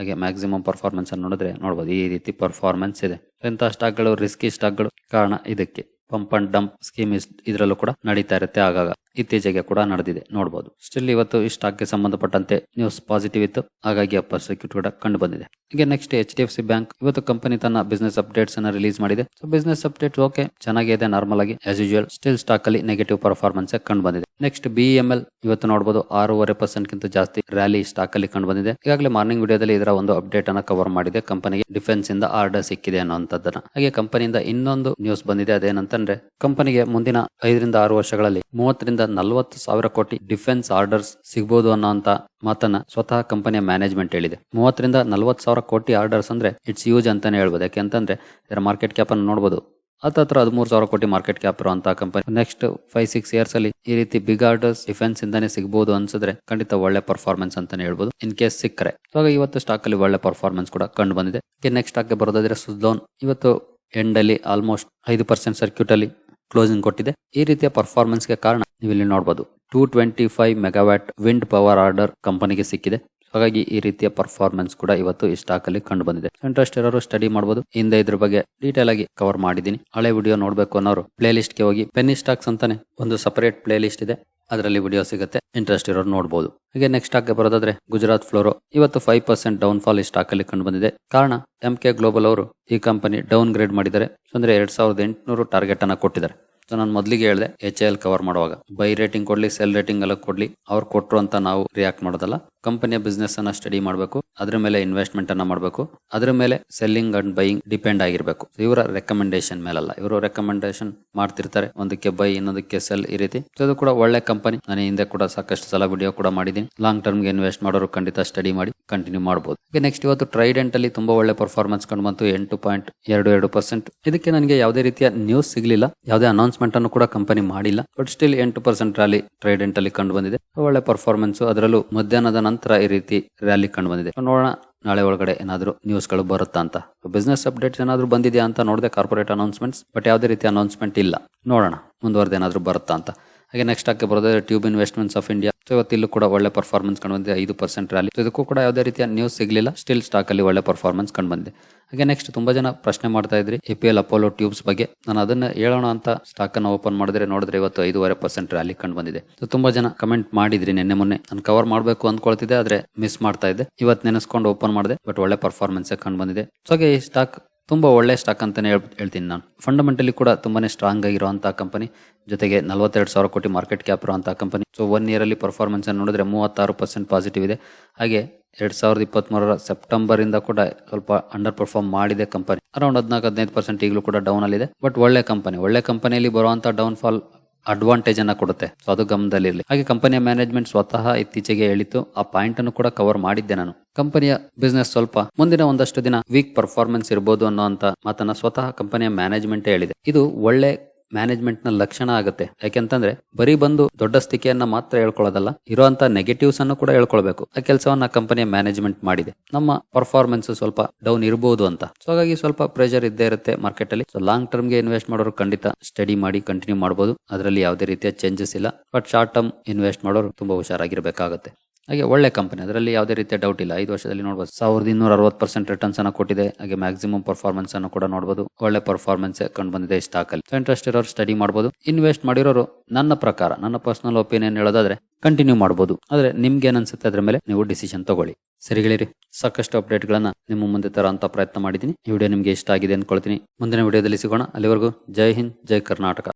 ಹಾಗೆ ಮ್ಯಾಕ್ಸಿಮಮ್ ಪರ್ಫಾರ್ಮೆನ್ಸ್ ಅನ್ನು ನೋಡಿದ್ರೆ ನೋಡಬಹುದು ಈ ರೀತಿ ಪರ್ಫಾರ್ಮೆನ್ಸ್ ಇದೆ. ಇಂತಹ ಸ್ಟಾಕ್ಗಳು ರಿಸ್ಕಿ ಸ್ಟಾಕ್ಗಳು, ಕಾರಣ ಇದಕ್ಕೆ. ಪಂಪ್ ಅಂಡ್ ಡಂಪ್ ಸ್ಕೀಮ್ ಇದರಲ್ಲೂ ಕೂಡ ನಡೀತಾ ಇರುತ್ತೆ ಆಗಾಗ. ಇತ್ತೀಚೆಗೆ ಕೂಡ ನಡೆದಿದೆ ನೋಡಬಹುದು ಸ್ಟಿಲ್ ಇವತ್ತು ಈ ಸ್ಟಾಕ್ಗೆ ಸಂಬಂಧಪಟ್ಟಂತೆ ನ್ಯೂಸ್ ಪಾಸಿಟಿವ್ ಇತ್ತು. ಹಾಗಾಗಿ ಅಪ್ಪರ್ ಸರ್ಕ್ಯೂಟ್ ಕೂಡ ಕಂಡು ಬಂದಿದೆ. ಈಗ next H D F C bank ಇವತ್ತು ಕಂಪನಿ ತನ್ನ ಬಿಸ್ನೆಸ್ ಅಪ್ಡೇಟ್ಸ್ ಅನ್ನ ರಿಲೀಸ್ ಮಾಡಿದೆ. ಸೊ ಬಿಸ್ನೆಸ್ ಅಪ್ಡೇಟ್ ಓಕೆ ಚೆನ್ನಾಗಿದೆ ನಾರ್ಮಲ್ ಆಗಿ ಆಸ್ ಯೂಶುವಲ್ ಸ್ಟಿಲ್ ಸ್ಟಾಕ್ ಅಲ್ಲಿ ನೆಗೆಟಿವ್ ಪರ್ಫಾರ್ಮೆನ್ಸ್ ಕಂಡು ಬಂದಿದೆ. ನೆಕ್ಸ್ಟ್ ಬಿ ಎಂ ಎಲ್ ಇವತ್ತು ನೋಡಬಹುದು ಆರೂವರೆ ಪರ್ಸೆಂಟ್ ಗಿಂತ ಜಾಸ್ತಿ ರ್ಯಾಲಿ ಸ್ಟಾಕ್ ಅಲ್ಲಿ ಕಂಡು ಬಂದಿದೆ. ಈಗಾಗಲೇ ಮಾರ್ನಿಂಗ್ ವಿಡಿಯೋದಲ್ಲಿ ಇದರ ಒಂದು ಅಪ್ಡೇಟ್ ಅನ್ನ ಕವರ್ ಮಾಡಿದೆ. ಕಂಪನಿಗೆ ಡಿಫೆನ್ಸ್ ಇಂದ ಆರ್ಡರ್ ಸಿಕ್ಕಿದೆ ಅನ್ನೋಂಥದ್ದನ್ನ ಹಾಗೆ ಕಂಪನಿಯಿಂದ ಇನ್ನೊಂದು ನ್ಯೂಸ್ ಬಂದಿದೆ. ಅದೇನಂತಂದ್ರೆ ಕಂಪನಿಗೆ ಮುಂದಿನ ಐದರಿಂದ ಆರು ವರ್ಷಗಳಲ್ಲಿ ಮೂವತ್ತರಿಂದ ನಲವತ್ತು ಸಾವಿರ ಕೋಟಿ ಡಿಫೆನ್ಸ್ ಆರ್ಡರ್ಸ್ ಸಿಗಬಹುದು ಅನ್ನೋಂತ ಮಾತನ್ನ ಸ್ವತಃ ಕಂಪನಿಯ ಮ್ಯಾನೇಜ್ಮೆಂಟ್ ಹೇಳಿದೆ. ಮೂವತ್ತರಿಂದ ನಲವತ್ತು ಸಾವಿರ ಕೋಟಿ ಆರ್ಡರ್ಸ್ ಅಂದ್ರೆ ಇಟ್ಸ್ ಯೂಜ್ ಅಂತಾನೆ ಹೇಳ್ಬೋದು. ಯಾಕೆಂತಂದ್ರೆ, ಇದರ ಮಾರ್ಕೆಟ್ ಕ್ಯಾಪ್ ಅನ್ನು ನೋಡಬಹುದು ಹತ್ತತ್ರ ಹದಿಮೂರು ಸಾವಿರ ಕೋಟಿ ಮಾರ್ಕೆಟ್ ಕ್ಯಾಪ್ ಇರುವಂತಹ company next five six years ಅಲ್ಲಿ ಈ ರೀತಿ ಬಿಗ್ ಆರ್ಡರ್ಸ್ ಡಿಫೆನ್ಸ್ ಇಂದಾನೆ ಸಿಗಬಹುದು ಅನ್ಸಿದ್ರೆ ಖಂಡಿತ ಒಳ್ಳೆ ಪರ್ಫಾರ್ಮೆನ್ಸ್ ಅಂತಾನೆ ಹೇಳ್ಬೋದು. ಇನ್ ಕೇಸ್ ಸಿಕ್ಕರೆ. ಇವಾಗ ಇವತ್ತು ಸ್ಟಾಕ್ ಅಲ್ಲಿ ಒಳ್ಳೆ ಪರ್ಫಾರ್ಮೆನ್ಸ್ ಕೂಡ ಕಂಡು ಬಂದಿದೆ. ನೆಕ್ಸ್ಟ್ ಸ್ಟಾಕ್ ಬರೋದಾದ್ರೆ ಸುಜ್ಲೋನ್ ಇವತ್ತು ಎಂಡ್ ಅಲ್ಲಿ ಆಲ್ಮೋಸ್ಟ್ ಐದು ಪರ್ಸೆಂಟ್ ಸರ್ಕ್ಯೂಟ್ ಅಲ್ಲಿ ಕ್ಲೋಸಿಂಗ್ ಕೊಟ್ಟಿದೆ. ಈ ರೀತಿಯ ಪರ್ಫಾರ್ಮೆನ್ಸ್ಗೆ ಕಾರಣ ನೀವು ಇಲ್ಲಿ ನೋಡಬಹುದು two twenty five megawatt wind power order ಕಂಪನಿಗೆ ಸಿಕ್ಕಿದೆ. ಹಾಗಾಗಿ ಈ ರೀತಿಯ ಪರ್ಫಾರ್ಮೆನ್ಸ್ ಕೂಡ ಇವತ್ತು ಈ ಸ್ಟಾಕ್ ಅಲ್ಲಿ ಕಂಡು ಬಂದಿದೆ. ಇಂಟ್ರೆಸ್ಟ್ ಇರೋರು ಸ್ಟಡಿ ಮಾಡಬಹುದು ಹಿಂದೆ ಇದ್ರ ಬಗ್ಗೆ ಡೀಟೇಲ್ ಆಗಿ ಕವರ್ ಮಾಡಿದೀನಿ ಹಳೆ ವಿಡಿಯೋ ನೋಡಬೇಕು ಅನ್ನೋರು ಪ್ಲೇ ಲಿಸ್ಟ್ಗೆ ಹೋಗಿ ಪೆನ್ನಿ ಸ್ಟಾಕ್ಸ್ ಅಂತಾನೆ ಒಂದು ಸಪರೇಟ್ ಪ್ಲೇ ಲಿಸ್ಟ್ ಇದೆ. ಅದರಲ್ಲಿ ವಿಡಿಯೋ ಸಿಗುತ್ತೆ. ಇಂಟ್ರೆಸ್ಟ್ ಇರೋರು ನೋಡಬಹುದು ಹಾಗೆ ನೆಕ್ಸ್ಟ್ ಸ್ಟಾಕ್ ಬರೋದಾದ್ರೆ ಗುಜರಾತ್ ಫ್ಲೋರೋ. ಇವತ್ತು ಫೈವ್ ಪರ್ಸೆಂಟ್ ಡೌನ್ ಫಾಲ್ ಈ ಸ್ಟಾಕ್ ಅಲ್ಲಿ ಕಂಡು ಬಂದಿದೆ. ಕಾರಣ ಎಂ ಕೆ ಗ್ಲೋಬಲ್ ಅವರು ಈ ಕಂಪನಿ ಡೌನ್ ಗ್ರೇಡ್ ಮಾಡಿದ್ದಾರೆ. ಅಂದ್ರೆ ಎರಡ್ ಸಾವಿರದ ಎಂಟುನೂರು ಟಾರ್ಗೆಟ್ ಅನ್ನ ಕೊಟ್ಟಿದ್ದಾರೆ. ಸೊ ನಾನು ಮೊದಲಿಗೆ ಹೇಳಿದೆ ಎಚ್ ಎಲ್ ಕವರ್ ಮಾಡುವಾಗ. ಬೈ ರೇಟಿಂಗ್ ಕೊಡ್ಲಿ ಸೆಲ್ ರೇಟಿಂಗ್ ಎಲ್ಲ ಕೊಡ್ಲಿ, ಅವ್ರು ಕೊಟ್ರು ಅಂತ ನಾವು ರಿಯಾಕ್ಟ್ ಮಾಡೋದಲ್ಲ. ಕಂಪನಿಯ ಬಿಸ್ನೆಸ್ ಅನ್ನ ಸ್ಟಡಿ ಮಾಡಬೇಕು, ಅದ್ರ ಮೇಲೆ ಇನ್ವೆಸ್ಟ್ಮೆಂಟ್ ಅನ್ನ ಮಾಡಬೇಕು, ಅದ್ರ ಮೇಲೆ ಸೆಲ್ಲಿಂಗ್ ಅಂಡ್ ಬೈಯಿಂಗ್ ಡಿಪೆಂಡ್ ಆಗಿರಬೇಕು. ಇವರ ರೆಕಮೆಂಡೇಶನ್ ಮೇಲಲ್ಲ. ಇವರು ರೆಕಮೆಂಡೇಶನ್ ಮಾಡ್ತಿರ್ತಾರೆ, ಒಂದಕ್ಕೆ ಬೈ ಇನ್ನೊಂದಕ್ಕೆ ಸೆಲ್ ಈ ರೀತಿ. ಅದು ಕೂಡ ಒಳ್ಳೆ ಕಂಪನಿ ನಾನು ಹಿಂದೆ ಕೂಡ ಸಾಕಷ್ಟು ಸಲ ವಿಡಿಯೋ ಕೂಡ ಮಾಡಿದ್ದೀನಿ. ಲಾಂಗ್ ಟರ್ಮ್ಗೆ ಇನ್ವೆಸ್ಟ್ ಮಾಡೋರು ಖಂಡಿತ ಸ್ಟಡಿ ಮಾಡಿ ಕಂಟಿನ್ಯೂ ಮಾಡಬಹುದು ನೆಕ್ಸ್ಟ್ ಇವತ್ತು ಟ್ರೈಡೆಂಟ್ ಅಲ್ಲಿ ತುಂಬಾ ಒಳ್ಳೆ ಪರ್ಫಾರ್ಮೆನ್ಸ್ ಕಂಡು ಬಂತು, ಎಂಟು ಪಾಯಿಂಟ್ ಎರಡು ಎರಡು ಪರ್ಸೆಂಟ್ ಇದಕ್ಕೆ ನನಗೆ ಯಾವುದೇ ರೀತಿಯ ನ್ಯೂಸ್ ಸಿಗಲಿಲ್ಲ. ಯಾವುದೇ ಅನೌನ್ಸ್ಮೆಂಟ್ ಅನ್ನು ಕೂಡ ಕಂಪನಿ ಮಾಡಿಲ್ಲ. ಬಟ್ ಸ್ಟಿಲ್ ಎಂಟು ಪರ್ಸೆಂಟ್ ರ್ಯಾಲಿ ಟ್ರೇಡೆಂಟ್ ಅಲ್ಲಿ ಕಂಡು ಬಂದಿದೆ ಒಳ್ಳೆ ಪರ್ಫಾರ್ಮೆನ್ಸ್ ಅದರಲ್ಲೂ ಮಧ್ಯಾಹ್ನದ ನಂತರ ಈ ರೀತಿ ರ್ಯಾಲಿ ಕಂಡು ಬಂದಿದೆ ನೋಡೋಣ ನಾಳೆ ಒಳಗಡೆ ಏನಾದ್ರು ನ್ಯೂಸ್ಗಳು ಬರುತ್ತಾ ಅಂತ. ಬಿಸ್ನೆಸ್ ಅಪ್ಡೇಟ್ಸ್ ಏನಾದ್ರು ಬಂದಿದೆಯಾ ಅಂತ ನೋಡಿದೆ ಕಾರ್ಪೊರೇಟ್ ಅನೌನ್ಸ್ಮೆಂಟ್ಸ್ ಬಟ್ ಯಾವುದೇ ರೀತಿ ಅನೌನ್ಸ್ಮೆಂಟ್ ಇಲ್ಲ. ನೋಡೋಣ ಮುಂದುವರೆದು ಏನಾದ್ರು ಬರುತ್ತಾ ಅಂತ. ಹಾಗೆ ನೆಕ್ಸ್ಟ್ ಹಾಕಿ ಬರೋದೇ Tube Investments of India so ಇವತ್ತು ಇಲ್ಲೂ ಕೂಡ ಒಳ್ಳೆ ಪರ್ಫಾರ್ಮೆನ್ಸ್ ಕಂಡು ಬಂದಿದೆ ಐದು ಪರ್ಸೆಂಟ್ ರ್ಯಾಲಿ ಸೊ ಇದಕ್ಕೂ ಕೂಡ ಯಾವುದೇ ರೀತಿಯ ನ್ಯೂಸ್ ಸಿಗಲಿಲ್ಲ ಸ್ಟಿಲ್ ಸ್ಟಾಕ್ ಅಲ್ಲಿ ಒಳ್ಳೆ ಪರ್ಫಾರ್ಮೆನ್ಸ್ ಕಂಡು ಬಂದಿದೆ ಹಾಗೆ ನೆಕ್ಸ್ಟ್ ತುಂಬಾ ಜನ ಪ್ರಶ್ನೆ ಮಾಡ್ತಾ ಇದ್ರಿ A P L Apollo Tubes ಬಗ್ಗೆ. ನಾನು ಅದನ್ನ ಹೇಳೋಣ ಅಂತ ಸ್ಟಾಕ್ ಅನ್ನು ಓಪನ್ ಮಾಡಿದ್ರೆ ನೋಡಿದ್ರೆ ಇವತ್ತು ಐದೂವರೆ ಪರ್ಸೆಂಟ್ ರ್ಯಾಲಿ ಕಂಡು ಬಂದಿದೆ ಸೊ ತುಂಬಾ ಜನ ಕಮೆಂಟ್ ಮಾಡಿದ್ರಿ ನಿನ್ನೆ ಮೊನ್ನೆ. ನಾನು ಕವರ್ ಮಾಡಬೇಕು ಅಂದ್ಕೊಳ್ತಿದ್ದೆ ಆದ್ರೆ ಮಿಸ್ ಮಾಡ್ತಾ ಇದ್ದೆ. ಇವತ್ತು ನೆನೆಸ್ಕೊಂಡು ಓಪನ್ ಮಾಡಿದೆ ಬಟ್ ಒಳ್ಳೆ ಪರ್ಫಾರ್ಮೆನ್ಸ್ ಕಂಡು ಬಂದಿದೆ ಸೊ ಹಾಗೆ ಈ ಸ್ಟಾಕ್ ತುಂಬಾ ಒಳ್ಳೆ ಸ್ಟಾಕ್ ಅಂತಲೇ ಹೇಳ್- ಹೇಳ್ತೀನಿ ನಾನು. ಫಂಡಮೆಂಟಲಿ ಕೂಡ ತುಂಬಾನೇ ಸ್ಟ್ರಾಂಗ್ ಆಗಿರುವಂಥ ಕಂಪನಿ ಜೊತೆಗೆ ನಲವತ್ತೆರಡು ಸಾವಿರ ಕೋಟಿ ಮಾರ್ಕೆಟ್ ಕ್ಯಾಪ್ ಇರುವಂತಹ ಕಂಪನಿ ಸೊ ಒನ್ ಇಯರಲ್ಲಿ ಪರ್ಫಾರ್ಮೆನ್ಸನ್ನು ನೋಡಿದ್ರೆ ಮೂವತ್ತಾರು ಪರ್ಸೆಂಟ್ ಪಾಸಿಟಿವ್ ಇದೆ. ಹಾಗೆ ಎರಡು ಸಾವಿರದ ಇಪ್ಪತ್ತ್ ಸೆಪ್ಟೆಂಬರಿಂದ ಕೂಡ ಸ್ವಲ್ಪ ಅಂಡರ್ ಪರ್ಫಾರ್ಮ್ ಮಾಡಿದೆ ಕಂಪನಿ ಅರೌಂಡ್ ಹದಿನಾಲ್ಕು, ಹದಿನೈದು ಪರ್ಸೆಂಟ್ ಈಗಲೂ ಕೂಡ ಡೌನ್ ಅಲ್ಲಿ ಇದೆ ಬಟ್ ಒಳ್ಳೆ ಕಂಪನಿ ಒಳ್ಳೆ ಕಂಪನಿಯಲ್ಲಿ ಬರುವಂಥ ಡೌನ್ ಫಾಲ್ ಅಡ್ವಾಂಟೇಜ್ ಅನ್ನ ಕೊಡುತ್ತೆ. ಸೊ ಅದು ಗಮನದಲ್ಲಿರಲಿ. ಹಾಗೆ ಕಂಪನಿಯ ಮ್ಯಾನೇಜ್ಮೆಂಟ್ ಸ್ವತಃ ಇತ್ತೀಚೆಗೆ ಹೇಳಿತ್ತು, ಆ ಪಾಯಿಂಟ್ ಅನ್ನು ಕೂಡ ಕವರ್ ಮಾಡಿದ್ದೆ ನಾನು. ಕಂಪನಿಯ ಬಿಸ್ನೆಸ್ ಸ್ವಲ್ಪ ಮುಂದಿನ ಒಂದಷ್ಟು ದಿನ ವೀಕ್ ಪರ್ಫಾರ್ಮೆನ್ಸ್ ಇರಬಹುದು ಅನ್ನೋಂತ ಮಾತನ್ನ ಸ್ವತಃ ಕಂಪನಿಯ ಮ್ಯಾನೇಜ್ಮೆಂಟ್ ಹೇಳಿದೆ. ಇದು ಒಳ್ಳೆ ಮ್ಯಾನೇಜ್ಮೆಂಟ್ನ ಲಕ್ಷಣ ಆಗುತ್ತೆ. ಯಾಕೆಂತಂದ್ರೆ, ಬರೀ ಬಂದು ದೊಡ್ಡ ಸ್ಥಿತಿಯನ್ನ ಮಾತ್ರ ಹೇಳ್ಕೊಳ್ಳೋದಲ್ಲ, ಇರುವಂತ ನೆಗೆಟಿವ್ಸ್ ಅನ್ನು ಕೂಡ ಹೇಳ್ಕೊಳ್ಬೇಕು. ಆ ಕೆಲಸವನ್ನ ಕಂಪನಿಯ ಮ್ಯಾನೇಜ್ಮೆಂಟ್ ಮಾಡಿದೆ. ನಮ್ಮ ಪರ್ಫಾರ್ಮೆನ್ಸ್ ಸ್ವಲ್ಪ ಡೌನ್ ಇರಬಹುದು ಅಂತ. ಸೊ ಹಾಗಾಗಿ ಸ್ವಲ್ಪ ಪ್ರೆಷರ್ ಇದ್ದೇ ಇರುತ್ತೆ ಮಾರ್ಕೆಟ್ ಅಲ್ಲಿ. ಸೊ ಲಾಂಗ್ ಟರ್ಮ್ಗೆ ಇನ್ವೆಸ್ಟ್ ಮಾಡೋರು ಖಂಡಿತ ಸ್ಟಡಿ ಮಾಡಿ ಕಂಟಿನ್ಯೂ ಮಾಡಬಹುದು ಅದರಲ್ಲಿ ಯಾವುದೇ ರೀತಿಯ ಚೇಂಜಸ್ ಇಲ್ಲ. ಬಟ್ ಶಾರ್ಟ್ ಟರ್ಮ್ ಇನ್ವೆಸ್ಟ್ ಮಾಡೋರು ತುಂಬಾ ಹುಷಾರಾಗಿರ್ಬೇಕಾಗುತ್ತೆ. ಹಾಗೆ ಒಳ್ಳೆ ಕಂಪನಿ, ಅದರಲ್ಲಿ ಯಾವುದೇ ರೀತಿಯ ಡೌಟ್ ಇಲ್ಲ. ಐದು ವರ್ಷದಲ್ಲಿ ನೋಡಬಹುದು ಸಾವಿರದ ಇನ್ನೂರ ಅರವತ್ತು ಪರ್ಸೆಂಟ್ ರಿಟರ್ನ್ಸ್ ಅನ್ನು ಕೊಟ್ಟಿದೆ. ಹಾಗೆ ಮ್ಯಾಕ್ಸಿಮಮ್ ಪರ್ಫಾರ್ಮೆನ್ಸ್ ಅನ್ನು ಕೂಡ ನೋಡಬಹುದು ಒಳ್ಳೆ ಪರ್ಫಾರ್ಮೆನ್ಸ್ ಕಂಡು ಬಂದಿದೆ ಸ್ಟಾಕ್ ಅಲ್ಲಿ. ಇಂಟ್ರೆಸ್ಟ್ ಇರೋರು ಸ್ಟಡಿ ಮಾಡಬಹುದು ಇನ್ವೆಸ್ಟ್ ಮಾಡಿರೋರು, ನನ್ನ ಪ್ರಕಾರ, ನನ್ನ ಪರ್ಸನಲ್ ಒಪಿನಿಯನ್ ಹೇಳೋದಾದ್ರೆ ಕಂಟಿನ್ಯೂ ಮಾಡಬಹುದು ಆದ್ರೆ ನಿಮ್ಗೆ ಏನ್ ಅನ್ಸುತ್ತೆ ಅದ್ರ ಮೇಲೆ ನೀವು ಡಿಸಿಷನ್ ತಗೊಳ್ಳಿ. ಸರಿಗಳಿರಿ ಸಾಕಷ್ಟು ಅಪ್ಡೇಟ್ ಗಳನ್ನ ನಿಮ್ಮ ಮುಂದೆ ತರ ಅಂತ ಪ್ರಯತ್ನ ಮಾಡಿದ್ದೀನಿ. ಈ ವಿಡಿಯೋ ನಿಮ್ಗೆ ಇಷ್ಟ ಆಗಿದೆ ಅನ್ಕೊಳ್ತೀನಿ ಮುಂದಿನ ವಿಡಿಯೋದಲ್ಲಿ ಸಿಗೋಣ. ಅಲ್ಲಿವರೆಗೂ ಜೈ ಹಿಂದ್, ಜೈ ಕರ್ನಾಟಕ.